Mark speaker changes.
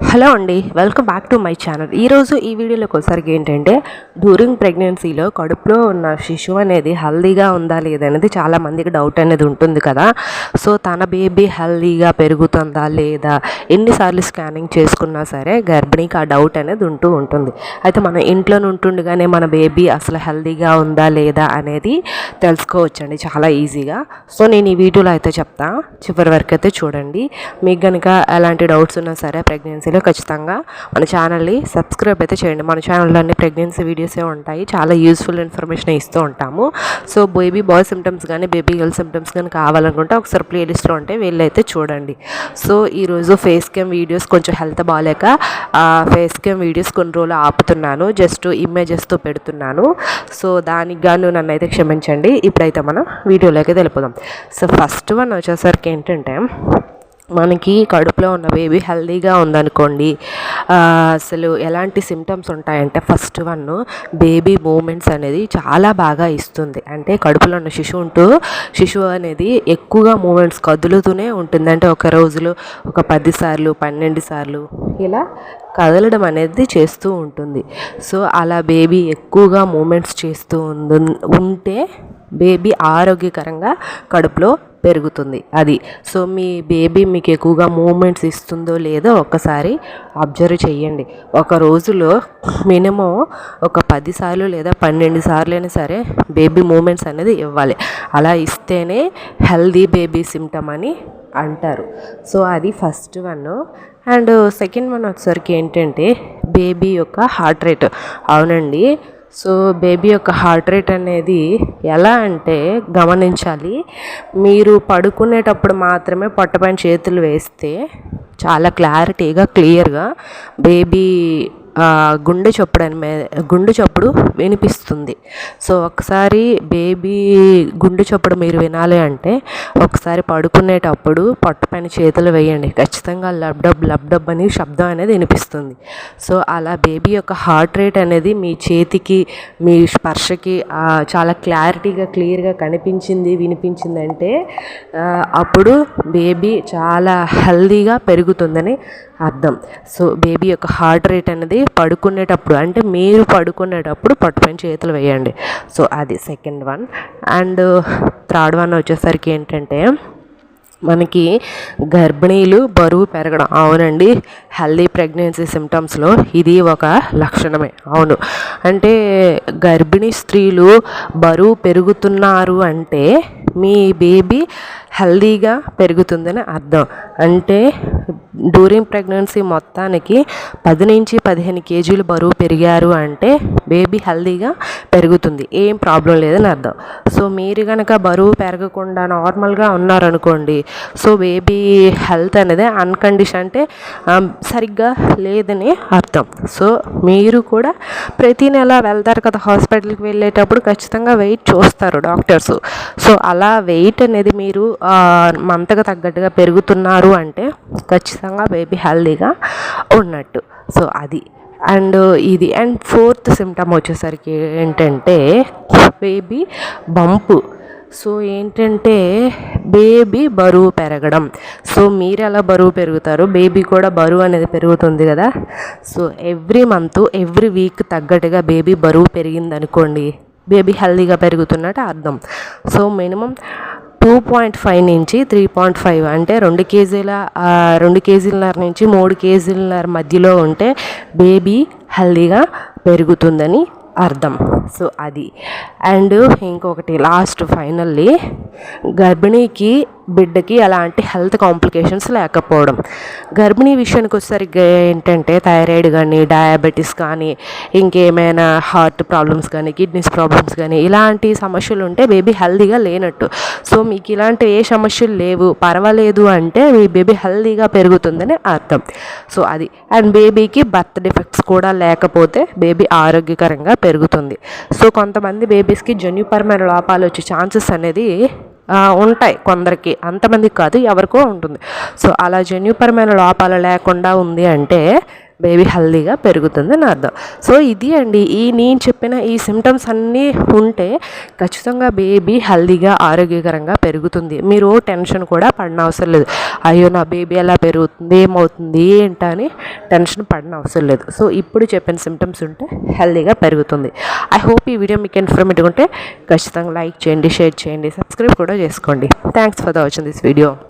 Speaker 1: Hello అండి welcome back to my channel. ఈరోజు ఈ వీడియోలోకి ఒకసారి ఏంటంటే డ్యూరింగ్ ప్రెగ్నెన్సీలో కడుపులో ఉన్న శిశువు అనేది హెల్దీగా ఉందా లేదనేది చాలా మందికి డౌట్ అనేది ఉంటుంది కదా. సో తన బేబీ హెల్దీగా పెరుగుతుందా లేదా ఎన్నిసార్లు స్కానింగ్ చేసుకున్నా సరే గర్భిణికి ఆ డౌట్ అనేది ఉంటూ ఉంటుంది. అయితే మన ఇంట్లో ఉంటుండగానే మన బేబీ అసలు హెల్దీగా ఉందా లేదా అనేది తెలుసుకోవచ్చండి చాలా ఈజీగా. సో నేను ఈ వీడియోలో అయితే చెప్తా. చివరి వరకు అయితే చూడండి. మీకు కనుక ఎలాంటి డౌట్స్ ఉన్నా సరే ప్రెగ్నెన్సీలో ఖచ్చితంగా మన ఛానల్ని సబ్స్క్రైబ్ అయితే చేయండి. మన ఛానల్లో అన్ని ప్రెగ్నెన్సీ వీడియోసే ఉంటాయి. చాలా యూస్ఫుల్ ఇన్ఫర్మేషన్ ఇస్తూ ఉంటాము. సో బేబీ బాయ్ సిమ్టమ్స్ కానీ బేబీ గర్ల్ సిమ్టమ్స్ కానీ కావాలనుకుంటే ఒకసారి ప్లేలిస్ట్లో ఉంటే వీళ్ళైతే చూడండి. సో ఈరోజు ఫేస్ క్యామ్ వీడియోస్ కొంచెం హెల్త్ బాగాలేక ఫేస్ క్యామ్ వీడియోస్ కొన్ని రోజులు ఆపుతున్నాను. జస్ట్ ఇమేజెస్తో పెడుతున్నాను. సో దానికి గాను నన్ను అయితే క్షమించండి. ఇప్పుడైతే మనం వీడియోలోకి వెళ్ళిపోదాం. సో ఫస్ట్ వన్ వచ్చేసరికి ఏంటంటే మనకి కడుపులో ఉన్న బేబీ హెల్దీగా ఉందనుకోండి అసలు ఎలాంటి సిమ్టమ్స్ ఉంటాయంటే ఫస్ట్ వన్ బేబీ మూమెంట్స్ అనేది చాలా బాగా ఇస్తుంది. అంటే కడుపులో ఉన్న శిశువు ఉంటూ శిశువు అనేది ఎక్కువగా మూమెంట్స్ కదులుతూనే ఉంటుంది. అంటే ఒక రోజులో ఒక పది సార్లు పన్నెండు సార్లు ఇలా కదలడం అనేది చేస్తూ ఉంటుంది. సో అలా బేబీ ఎక్కువగా మూమెంట్స్ చేస్తూ ఉంటే బేబీ ఆరోగ్యకరంగా కడుపులో పెరుగుతుంది. అది. సో మీ బేబీ మీకు ఎక్కువగా మూమెంట్స్ ఇస్తుందో లేదో ఒక్కసారి అబ్జర్వ్ చేయండి. ఒక రోజులో మినిమం ఒక పది సార్లు లేదా పన్నెండు సార్లు అయినా సరే బేబీ మూమెంట్స్ అనేది ఇవ్వాలి. అలా ఇస్తేనే హెల్దీ బేబీ సిమ్టమ్ అని అంటారు. సో అది first one. And second one వచ్చేసరికి ఏంటంటే బేబీ యొక్క హార్ట్ రేట్. అవునండి. సో బేబీ యొక్క హార్ట్ రేట్ అనేది ఎలా అంటే గమనించాలి. మీరు పడుకునేటప్పుడు మాత్రమే పొట్టపైన చేతులు వేస్తే చాలా క్లారిటీగా క్లియర్గా బేబీ గుండె చప్పుడు అని గుండె చప్పుడు వినిపిస్తుంది. సో ఒకసారి బేబీ గుండె చప్పుడు మీరు వినాలి అంటే ఒకసారి పడుకునేటప్పుడు పొట్టపైన చేతులు వేయండి. ఖచ్చితంగా లబ్డబ్ లబ్డబ్ అని శబ్దం అనేది వినిపిస్తుంది. సో అలా బేబీ యొక్క హార్ట్ రేట్ అనేది మీ చేతికి మీ స్పర్శకి చాలా క్లారిటీగా క్లియర్గా కనిపించింది వినిపించిందంటే అప్పుడు బేబీ చాలా హెల్దీగా పెరుగుతుందని అర్థం. సో బేబీ యొక్క హార్ట్ రేట్ అనేది పడుకునేటప్పుడు అంటే మీరు పడుకునేటప్పుడు పట్టుపైన చేతులు వేయండి. సో అది second one and third one వచ్చేసరికి ఏంటంటే మనకి గర్భిణీలు బరువు పెరగడం. అవునండి. హెల్దీ ప్రెగ్నెన్సీ సిమ్టమ్స్లో ఇది ఒక లక్షణమే. అవును. అంటే గర్భిణీ స్త్రీలు బరువు పెరుగుతున్నారు అంటే మీ బేబీ హెల్దీగా పెరుగుతుందని అర్థం. అంటే డ్యూరింగ్ ప్రెగ్నెన్సీ మొత్తానికి పది నుంచి పదిహేను కేజీలు బరువు పెరిగారు అంటే బేబీ హెల్దీగా పెరుగుతుంది. ఏం ప్రాబ్లం లేదని అర్థం. సో మీరు కనుక బరువు పెరగకుండా నార్మల్గా ఉన్నారనుకోండి సో బేబీ హెల్త్ అనేది అన్కండిషన్ అంటే సరిగ్గా లేదని అర్థం. సో మీరు కూడా ప్రతి నెల వెళ్తారు కదా హాస్పిటల్కి వెళ్ళేటప్పుడు ఖచ్చితంగా వెయిట్ చూస్తారు డాక్టర్స్. సో అలా వెయిట్ అనేది మీరు మంతకు తగ్గట్టుగా పెరుగుతున్నారు అంటే ఖచ్చితంగా బేబీ హెల్దీగా ఉన్నట్టు. సో అది. అండ్ ఇది అండ్ ఫోర్త్ సిమ్టమ్ వచ్చేసరికి ఏంటంటే బేబీ బంపు సో ఏంటంటే బేబీ బరువు పెరగడం. సో మీరు ఎలా బరువు పెరుగుతారు? బేబీ కూడా బరువు అనేది పెరుగుతుంది కదా? So every month every week తగ్గట్టుగా బేబీ బరువు పెరిగింది అనుకోండి బేబీ హెల్దీగా పెరుగుతున్నట్టు అర్థం. So minimum two point five నుంచి త్రీ పాయింట్ ఫైవ్ అంటే రెండు కేజీల రెండు కేజీలన్నర నుంచి మూడు కేజీలన్నర మధ్యలో ఉంటే బేబీ హెల్దీగా పెరుగుతుందని అర్థం. సో అది. అండ్ ఇంకొకటి లాస్ట్ ఫైనల్లీ గర్భిణీకి బిడ్డకి అలాంటి హెల్త్ కాంప్లికేషన్స్ లేకపోవడం. గర్భిణీ విషయానికి వచ్చేసరికి ఏంటంటే థైరాయిడ్ కానీ డయాబెటీస్ కానీ ఇంకేమైనా హార్ట్ ప్రాబ్లమ్స్ కానీ కిడ్నీస్ ప్రాబ్లమ్స్ కానీ ఇలాంటి సమస్యలు ఉంటే బేబీ హెల్దీగా లేనట్టు. సో మీకు ఇలాంటి ఏ సమస్యలు లేవు పర్వాలేదు అంటే మీ బేబీ హెల్దీగా పెరుగుతుందని అర్థం. సో అది. అండ్ బేబీకి బర్త్ డిఫెక్ట్స్ కూడా లేకపోతే బేబీ ఆరోగ్యకరంగా పెరుగుతుంది. సో కొంతమంది బేబీస్కి జన్యుపరమైన లోపాలు వచ్చే ఛాన్సెస్ అనేది ఉంటాయి కొందరికి. అంతమందికి కాదు ఎవరికో ఉంటుంది. సో అలా జన్యుపరమైన లోపాలు లేకుండా ఉంది అంటే బేబీ హెల్దీగా పెరుగుతుంది అని అర్థం. సో ఇది అండి. ఈ నేను చెప్పిన ఈ సిమ్టమ్స్ అన్నీ ఉంటే ఖచ్చితంగా బేబీ హెల్దీగా ఆరోగ్యకరంగా పెరుగుతుంది. మీరు టెన్షన్ కూడా పడిన అవసరం లేదు. అయ్యో నా బేబీ ఎలా పెరుగుతుంది ఏమవుతుంది ఏంటని టెన్షన్ పడిన అవసరం లేదు. సో ఇప్పుడు చెప్పిన సిమ్టమ్స్ ఉంటే హెల్దీగా పెరుగుతుంది. ఐ హోప్ ఈ వీడియో మీకు ఇన్ఫర్మేటివ్ ఉంటే ఖచ్చితంగా లైక్ చేయండి షేర్ చేయండి సబ్స్క్రైబ్ కూడా చేసుకోండి. Thanks for the watching this video